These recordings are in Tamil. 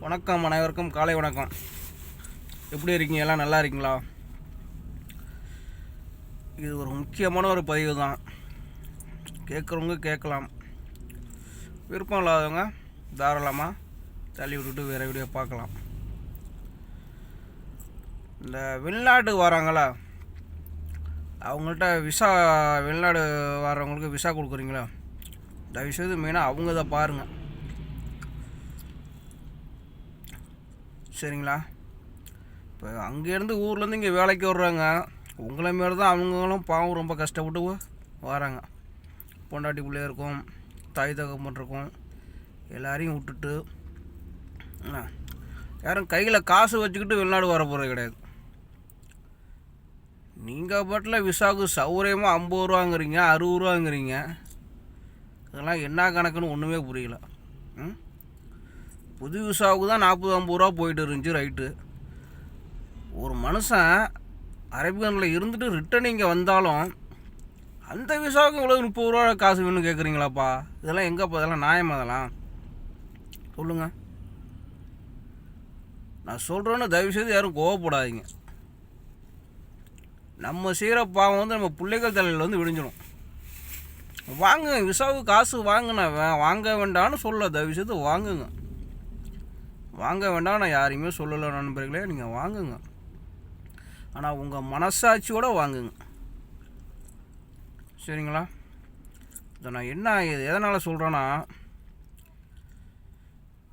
வணக்கம் அனைவருக்கும் காலை வணக்கம். எப்படி இருக்கீங்க? எல்லாம் நல்லா இருக்கீங்களா? இது ஒரு முக்கியமான ஒரு பதிவு தான். கேட்குறவங்க கேட்கலாம். விருப்பம் இல்லாதவங்க தாராளமாக தள்ளி விட்டுட்டு வேறு வீடியோ பார்க்கலாம். இந்த வெளிநாட்டுக்கு வராங்களா? அவங்கள்ட்ட விசா வெளிநாடு வர்றவங்களுக்கு விசா கொடுக்குறீங்களா? தயவுசெய்து மெயினாக அவங்க இதை பாருங்கள் சரிங்களா? இப்போ அங்கேருந்து ஊர்லேருந்து இங்கே வேலைக்கு வர்றாங்க. உங்களை மாரி தான் அவங்களும் பாவம் ரொம்ப கஷ்டப்பட்டு வராங்க. பொண்டாட்டி பிள்ளைய இருக்கும் தாய் தகப்பன் இருக்கும். எல்லாரையும் விட்டுட்டு என்ன, யாரும் கையில் காசு வச்சுக்கிட்டு வெளிநாடு வர போகிறது கிடையாது. நீங்கள் பாட்டில் விசாவுக்கு சௌகரியமாக ஐம்பது ரூபாங்கிறீங்க அறுபது ரூபாங்கிறீங்க. இதெல்லாம் என்ன கணக்குன்னு ஒன்றுமே புரியல. ம்? புது விசாவுக்கு தான் நாற்பது ஐம்பது ரூபா போயிட்டு இருந்துச்சு ரைட்டு. ஒரு மனுஷன் அரேபியனில் இருந்துட்டு ரிட்டன் இங்கே வந்தாலும் அந்த விசாவுக்கு இவ்வளோ முப்பது ரூபா காசு வேணும்னு கேட்குறீங்களாப்பா இதெல்லாம் எங்கேப்பா இதெல்லாம் நியாயம் அதெல்லாம் சொல்லுங்கள் நான் சொல்கிறேன்னு தயவுசெய்து யாரும் கோவப்படாதீங்க. நம்ம செய்கிற பாவம் வந்து நம்ம பிள்ளைகள் தலையில் வந்து விடிஞ்சிடும் வாங்குங்க விசாவுக்கு காசு வாங்கின வாங்க வேண்டாம்னு சொல்ல தயவுசெய்து வாங்குங்க. வாங்க வேண்டாம் நான் யாரையுமே சொல்லலை நண்பர்களே. நீங்கள் வாங்குங்க. ஆனால் உங்கள் மனசாட்சியோடு வாங்குங்க. சரிங்களா? இதை நான் என்ன இது எதனால் சொல்கிறேன்னா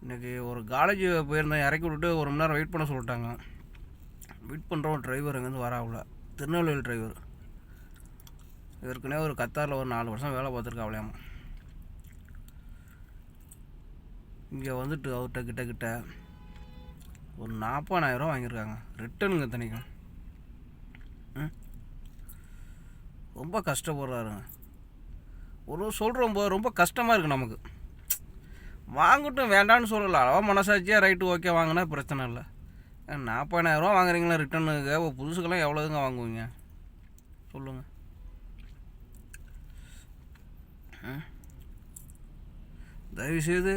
இன்றைக்கி ஒரு காலேஜ் போயிருந்தேன் இறக்கி விட்டுட்டு ஒரு மணி நேரம் வெயிட் பண்ண சொல்லிட்டாங்க. வெயிட் பண்ணுறோம் டிரைவர் அங்கேருந்து வராவில் திருநெல்வேலி டிரைவர் ஏற்கனவே ஒரு கத்தாரில் ஒரு நாலு வருஷம் வேலை பார்த்துருக்காவலையாமா இங்கே வந்துட்டு அவர்கிட்ட கிட்ட கிட்ட ஒரு நாற்பதாயிரம் வாங்கியிருக்காங்க. ரிட்டனுங்க தனிக்கும் ம்? ரொம்ப கஷ்டப்படுறாருங்க. ஒரு சொல்கிறோம் போது ரொம்ப கஷ்டமாக இருக்குது நமக்கு. வாங்கட்டும் வேண்டான்னு சொல்லலை. அளவா மனசாட்சியாக ரைட்டு ஓகே வாங்கினா பிரச்சனை இல்லை. நாற்பதாயிரரூவா வாங்குறீங்களா ரிட்டனுக்கு? இப்போ புதுசுக்கெல்லாம் எவ்வளோதுங்க வாங்குவீங்க? சொல்லுங்கள் தயவுசெய்து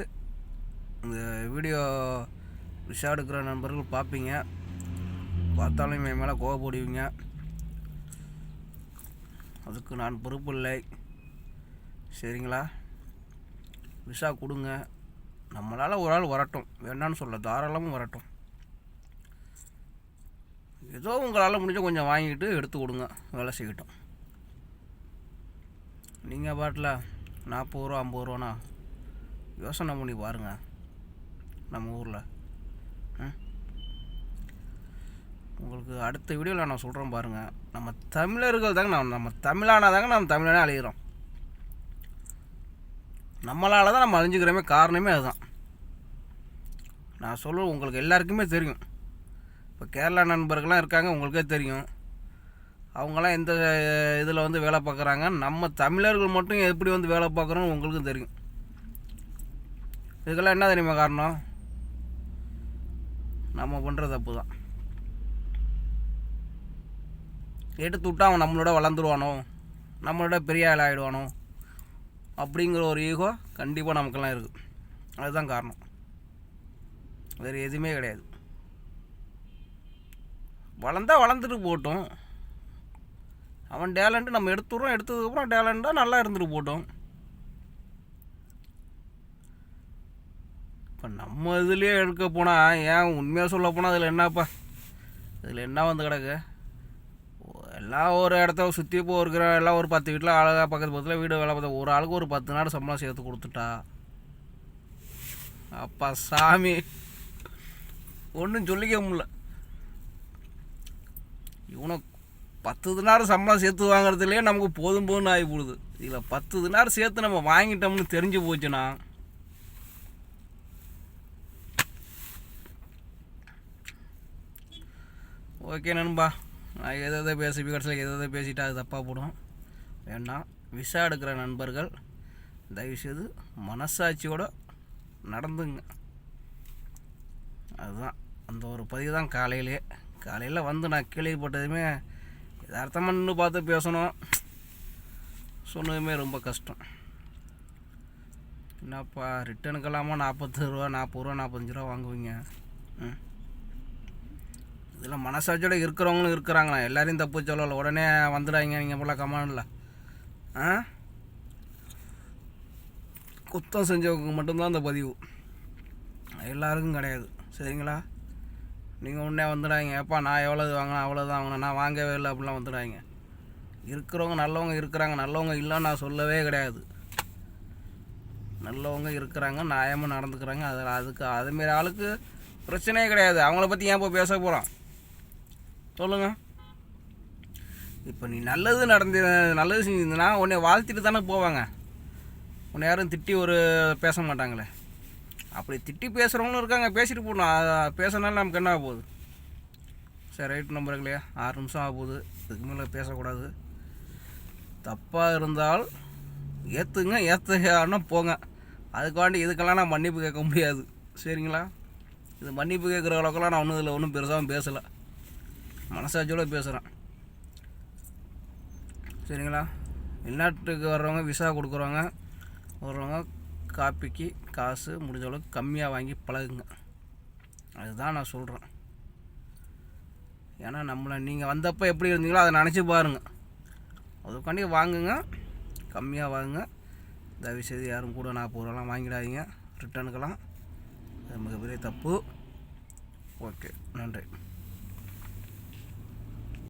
இந்த வீடியோ விஷா எடுக்கிற நண்பர்கள் பார்ப்பீங்க. பார்த்தாலும் என் மேலே கோவப்படுவீங்க அதுக்கு நான் பொறுப்பு இல்லை. சரிங்களா? விசா கொடுங்க. நம்மளால் ஒரு ஆள் வரட்டும். வேண்டான்னு சொல்ல தாராளமும் வரட்டும். ஏதோ உங்களால் முடிஞ்ச கொஞ்சம் வாங்கிட்டு எடுத்து கொடுங்க. வேலை செய்யட்டும். நீங்கள் பாட்டில் நாற்பது ரூபா ஐம்பது ரூபாண்ணா யோசனை பண்ணி பாருங்கள் நம்ம ஊரில். உங்களுக்கு அடுத்த வீடியோவில் நான் சொல்கிறேன் பாருங்கள் நம்ம தமிழர்கள் தாங்க நம்ம நம்ம தமிழானா தாங்க நம்ம தமிழனே அழிகிறோம் நம்மளால் தான் நம்ம அழிஞ்சுக்கிறோமே காரணமே அதுதான். நான் சொல்ல உங்களுக்கு எல்லாருக்குமே தெரியும். இப்போ கேரளா நண்பர்கள்லாம் இருக்காங்க உங்களுக்கே தெரியும். அவங்களாம் எந்த இதில் வந்து வேலை பார்க்குறாங்க. நம்ம தமிழர்கள் மட்டும் எப்படி வந்து வேலை பார்க்குறோன்னு உங்களுக்கும் தெரியும். இதுக்கெல்லாம் என்ன தெரியுமா காரணம்? நம்ம பண்ணுற தப்பு தான் எடுத்து விட்டா அவன் நம்மளோட வளர்ந்துருவானோ? நம்மளோட பெரிய ஆள் ஆகிடுவானோ அப்படிங்கிற ஒரு ஈகோ கண்டிப்பாக நமக்கெல்லாம் இருக்குது அதுதான் காரணம். வேறு எதுவுமே கிடையாது. வளர்ந்தா வளர்ந்துட்டு போகட்டும். அவன் டேலண்ட்டு நம்ம எடுத்துடுறோம் எடுத்ததுக்கப்புறம் டேலண்ட்டாக நல்லா இருந்துட்டு போட்டோம் இப்போ நம்ம இதுலேயே எடுக்க போனால் ஏன் உண்மையாக சொல்ல போனால் அதில் என்னப்பா? இதில் என்ன வந்து கிடக்கு? எல்லாம் ஒரு இடத்த சுற்றி இப்போ இருக்கிற எல்லாம் ஒரு பத்து வீட்டில் அழகாக பக்கத்து பக்கத்தில் வீடு வேலை பார்த்தா ஒரு ஆளுக்கு ஒரு பத்து நாள் சம்பளம் சேர்த்து கொடுத்துட்டா? அப்பா சாமி. ஒன்றும் சொல்லிக்க முடியல. இவனை பத்து தினார் சம்பளம் சேர்த்து வாங்குறதுலேயே நமக்கு போதும் போதும்னு ஆகி போடுது இதில் பத்து தினார் சேர்த்து நம்ம வாங்கிட்டோம்னு தெரிஞ்சு போச்சுன்னா ஓகே நண்பா. நான் எதை எதை பேசி கடைசியில் எதை எதை பேசிட்டா அது தப்பாக போடும். வேண்டாம். விசா எடுக்கிற நண்பர்கள் தயவுசெய்து மனசாட்சியோட நடந்துங்க. அதுதான். அந்த ஒரு பதிவு தான் காலையிலே. காலையில் வந்து நான் கேள்விப்பட்டதுமே யதார்த்தமாக நின்று பார்த்து பேசணும். சொன்னதுமே ரொம்ப கஷ்டம். என்னப்பா ரிட்டனுக்கெல்லாமா நாற்பது ரூபா நாற்பது ரூபா நாற்பத்தஞ்சு ரூபா வாங்குவீங்க. ம். இதில் மனசாட்சியோட இருக்கிறவங்களும் இருக்கிறாங்களா? எல்லாரையும் தப்பு சொல்லல. உடனே வந்துடாங்க நீங்கள் போல கமாண்டில். ஆ? குத்தம் செஞ்சவங்க மட்டும்தான் அந்த பதிவு. எல்லாருக்கும் கிடையாது. சரிங்களா? நீங்கள் உடனே வந்துடாங்க ஏப்பா நான் எவ்வளோது வாங்கினேன் அவ்வளோதான் வாங்கினேன். நான் வாங்கவே இல்லை அப்படிலாம் வந்துடாங்க இருக்கிறவங்க நல்லவங்க இருக்கிறாங்க. நல்லவங்க இல்லைன்னு நான் சொல்லவே கிடையாது. நல்லவங்க இருக்கிறாங்க நியாயமாக நடந்துக்கிறாங்க. அதில் அதுக்கு அதுமாரி ஆளுக்கு பிரச்சனையே கிடையாது. அவங்கள பற்றி ஏன் இப்போ பேச போகிறோம் சொல்லுங்கள் இப்போ நீ நல்லது நடந்து நல்லது செஞ்சிருந்தனா உன்னை வாழ்த்திட்டு தானே போவாங்க. உன்னை யாரும் திட்டி ஒரு பேச மாட்டாங்களே. அப்படி திட்டி பேசுகிறவங்களும் இருக்காங்க பேசிட்டு போடணும் பேசுனாலும் நமக்கு என்ன ஆக போகுது? சரி ரைட் நம்புறீங்களே ஆறு நிமிஷம் ஆக போகுது. இதுக்கு மேலே பேசக்கூடாது. தப்பாக இருந்தால் ஏற்றுங்க ஏற்றுங்கன்னா போங்க. அதுக்காண்டி இதுக்கெல்லாம் நான் மன்னிப்பு கேட்க முடியாது. சரிங்களா? இது மன்னிப்பு கேட்குற அளவுக்குலாம் நான் ஒன்றும் இதில் ஒன்றும் பெருசாகவும் பேசலை. மனசாட்சியோட பேசுகிறேன் சரிங்களா? வெளிநாட்டுக்கு வர்றவங்க விசா கொடுக்குறவங்க வர்றவங்க காப்பிக்கு காசு முடிஞ்ச அளவுக்கு கம்மியாக வாங்கி பழகுங்க. அதுதான் நான் சொல்கிறேன் ஏன்னா நம்மளை நீங்கள் வந்தப்போ எப்படி இருந்தீங்களோ அதை நினச்சி பாருங்கள் அதுக்காண்டி வாங்குங்க. கம்மியாக வாங்குங்க. தயவுசெய்து யாரும் கூட நாற்பது ரூபாலாம் வாங்கிடாதீங்க. ரிட்டனுக்கெல்லாம் அது மிகப்பெரிய தப்பு. ஓகே நன்றி.